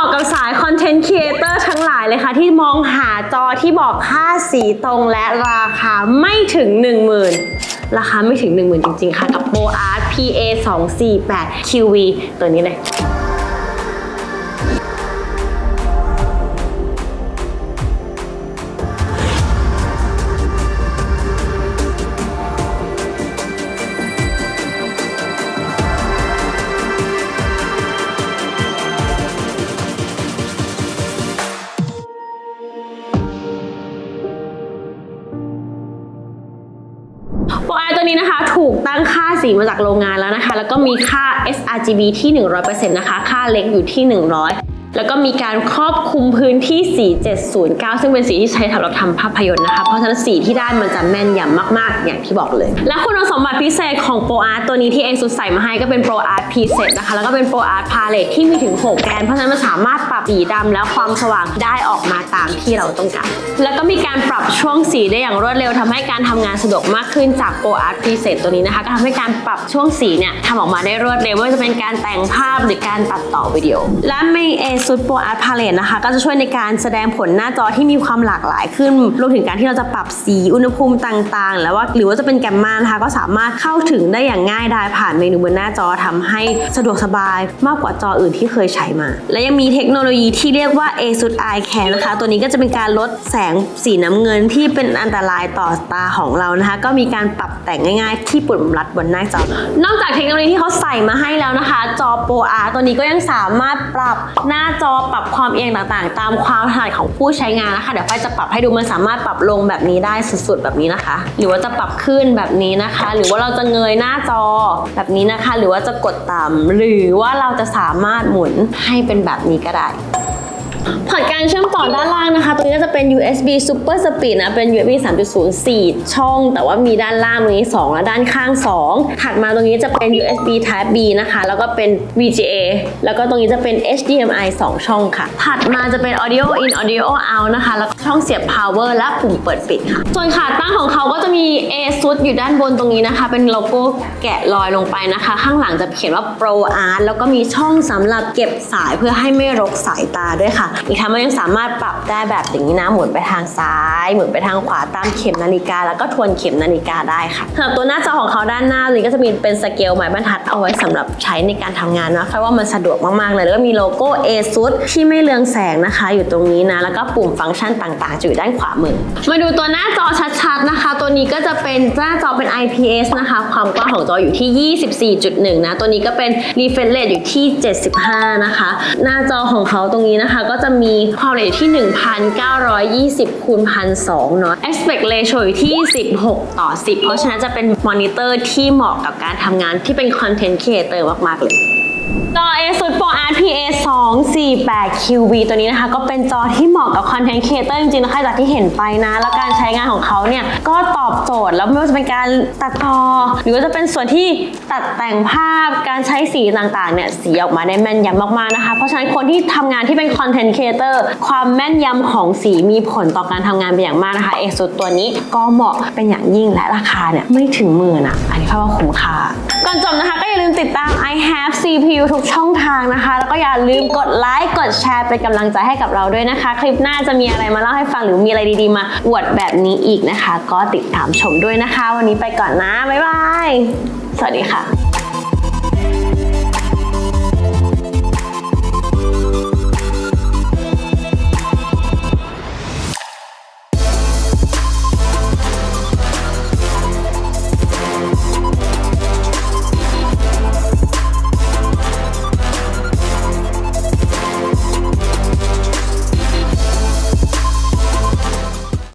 มาะกับสายคอนเทนต์ครีเอเตอร์ทั้งหลายเลยค่ะ ที่มองหาจอที่บอกค่าสีตรงและราคาไม่ถึง 10,000 ราคาไม่ถึง 10,000 จริง ๆ ค่ะ กับ ProArt PA 248 QV ตัวนี้เลย ตัวนี้นะคะถูกตั้งค่าสีมาจากโรงงานแล้วนะคะ แล้วก็มีค่า sRGB ที่ 100%นะคะ ค่าเล็กอยู่ที่ 100 แล้วก็มีการครอบคลุมพื้นที่สี709 ซึ่งเป็นสีที่ใช้สำหรับทำภาพยนตร์นะคะ เพราะฉะนั้นสีที่ได้มันจะแม่นยำมากๆ อย่างที่บอกเลย และคุณสมบัติพิเศษของ Pro Art ตัวนี้ที่เองสุดใส่มาให้ก็เป็น Pro Art Preset นะคะ แล้วก็เป็น Pro Art Palette ที่มีถึง 6 แกน เพราะฉะนั้นมันสามารถปรับสีดำและความสว่างได้ออกมาตามที่เราต้องการ แล้วก็มีการปรับช่วงสีได้อย่างรวดเร็วทำให้การทำงานสะดวกมากขึ้นจาก Pro Art Preset ตัวนี้นะคะก็ทำให้การปรับช่วงสีเนี่ยทำออกมาได้รวดเร็วไม่ว่าจะเป็นการแต่งภาพหรือการตัดต่อวิดีโอและมี ASUS Pro Art Palette นะคะ ก็จะช่วยในการแสดงผลหน้าจอที่มีความหลากหลายขึ้น รวมถึงการที่เราจะปรับสีอุณหภูมิต่างๆ แล้วว่าหรือว่าจะเป็นแกมมานะคะ ก็สามารถเข้าถึงได้อย่างง่ายดายผ่านเมนูบนหน้าจอทำให้สะดวกสบายมากกว่าจออื่นที่เคยใช้มา และยังมีเทคโนโลยีที่เรียกว่า ASUS Eye Care นะคะ ตัวนี้ก็จะเป็นการลดแสงสีน้ำเงินที่เป็นอันตรายต่อตาของเรานะคะ ก็มีการปรับแต่งง่ายๆ ที่ปุ่มรัดบนหน้าจอ นอกจากเทคโนโลยีที่เขาใส่มาให้แล้วนะคะ จอ Pro R ตัวนี้ก็ยังสามารถปรับหน้าจอปรับความเอียงต่างๆ ตามความถนัดของผู้ใช้งานนะคะเดี๋ยวไฟจะปรับให้ดูมันสามารถปรับลงแบบนี้ได้สุดๆแบบนี้นะคะ หรือว่าจะปรับขึ้นแบบนี้นะคะ หรือว่าเราจะเงยหน้าจอแบบนี้นะคะ หรือว่าจะกดต่ำหรือว่าเราจะสามารถหมุนให้เป็นแบบนี้ก็ได้ พอร์ตการเชื่อมต่อด้านล่างนะคะตัวนี้ก็จะเป็น USB Super Speed นะ เป็น USB 3.0 4 ช่อง แต่ว่ามีด้านล่างตรงนี้ 2 และด้านข้าง 2 ถัดมาตรงนี้จะเป็น USB Type B นะคะ แล้วก็เป็น VGA แล้วก็ตรงนี้จะเป็น HDMI 2 ช่องค่ะ ถัดมาจะเป็น Audio In Audio Out นะคะ แล้วก็ช่องเสียบ Power และปุ่มเปิดปิดค่ะ ส่วนขาตั้งของเขาก็จะมี ASUS อยู่ด้านบนตรงนี้นะคะ เป็นโลโก้แกะรอยลงไปนะคะ ข้างหลังจะเขียนว่า Pro Art แล้วก็มีช่องสำหรับเก็บสายเพื่อให้ไม่รกสายตาด้วยค่ะอีกทั้งมันยังสามารถปรับได้แบบอย่างนี้นะหมุนไปทางซ้าย หมุนไปทางขวาตามเข็มนาฬิกา แล้วก็ทวนเข็มนาฬิกาได้ค่ะสำหรับตัวหน้าจอของเขาด้านหน้าเลยก็จะมีเป็นสเกลไม้บรรทัดเอาไว้สำหรับใช้ในการทำงานนะเพราะว่ามันสะดวกมากๆเลยแล้วก็มีโลโก้ ASUS ที่ไม่เรืองแสงนะคะ อยู่ตรงนี้นะแล้วก็ปุ่มฟังก์ชันต่างๆจะอยู่ด้านขวามือ มาดูตัวหน้าจอชัด ตัวนี้ก็จะเป็นหน้าจอเป็น IPS นะคะ ความกว้างของจออยู่ที่ 24.1 นะ ตัวนี้ก็เป็น refresh rate อยู่ที่ 75 นะคะ หน้าจอของเขาตรงนี้นะคะ ก็จะมีความละเอียดที่ 1,920คูณ1,200เนาะ aspect ratio อยู่ที่ 16 ต่อ 10 เพราะฉะนั้นจะเป็นมอนิเตอร์ที่เหมาะกับการทำงานที่เป็น content creator มาก ๆ เลย จอ ASUS Pro Art PA 248 QV ตัวนี้นะคะ ก็เป็นจอที่เหมาะกับ Content Creator จริงๆนะคะจากที่เห็นไปนะ แล้วการใช้งานของเขาเนี่ย ก็ตอบโจทย์แล้วไม่ว่าจะเป็นการตัดต่อ หรือว่าจะเป็นส่วนที่ตัดแต่งภาพการใช้สีต่างๆเนี่ย สีออกมาได้แม่นยำมากๆนะคะ เพราะฉะนั้นคนที่ทำงานที่เป็น Content Creator ความแม่นยำของสีมีผลต่อการทำงานเป็นอย่างมากนะคะ ASUS ตัวนี้ก็เหมาะเป็นอย่างยิ่งและราคาเนี่ยไม่ถึงหมื่นอะอันนี้เข้าว่าคุ้มค่าก่อนจบนะคะ มติดตาม I have CPU ทุกช่องทางนะคะ แล้วก็อย่าลืมกดไลค์กดแชร์เป็นกำลังใจให้กับเราด้วยนะคะ คลิปหน้าจะมีอะไรมาเล่าให้ฟังหรือมีอะไรดีๆ มาอวดแบบนี้อีกนะคะ ก็ติดตามชมด้วยนะคะ วันนี้ไปก่อนนะ บ๊ายบาย สวัสดีค่ะ